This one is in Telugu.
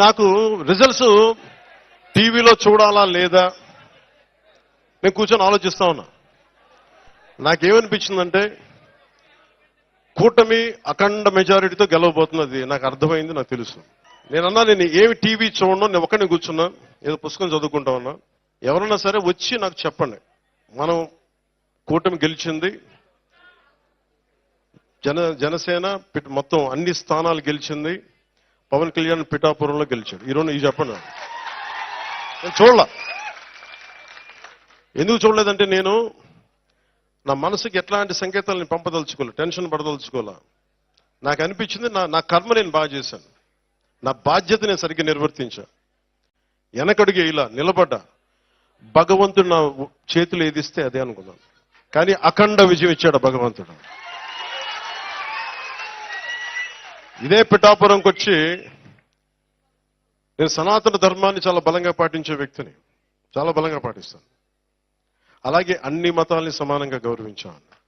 నాకు రిజల్ట్స్ టీవీలో చూడాలా లేదా? నేను కూర్చొని ఆలోచిస్తా ఉన్నా. నాకేమనిపించిందంటే కూటమి అఖండ మెజారిటీతో గెలవబోతున్నది. నాకు అర్థమైంది నాకు తెలుసు. నేనన్నా నేను ఏమి టీవీ చూడను నేను ఒక్కడిని కూర్చున్నా ఏదో పుస్తకం చదువుకుంటా ఉన్నా. ఎవరన్నా సరే వచ్చి నాకు చెప్పండి. మనం కూటమి గెలిచింది. జన జనసేన మొత్తం అన్ని స్థానాలు గెలిచింది. పవన్ కళ్యాణ్ పిఠాపురంలో గెలిచాడు. ఈరోజు ఈ చెప్పను. నేను చూడలా. ఎందుకు చూడలేదంటే నేను నా మనసుకి ఎట్లాంటి సంకేతాలను పంపదలుచుకోలే టెన్షన్ పడదలుచుకోలే. నాకు అనిపించింది నా నా కర్మ నేను బాగా చేశాను. నా బాధ్యత నేను సరిగ్గా నిర్వర్తించా. వెనకడుగు ఇలా నిలబడ్డా. భగవంతుడు నా చేతులు ఏదిస్తే అదే అనుకున్నాను. కానీ అఖండ విజయం ఇచ్చాడు భగవంతుడు. ఇదే పిఠాపురంకి వచ్చి నేను సనాతన ధర్మాన్ని చాలా బలంగా పాటించే వ్యక్తిని. చాలా బలంగా పాటిస్తాను. అలాగే అన్ని మతాల్ని సమానంగా గౌరవించాను.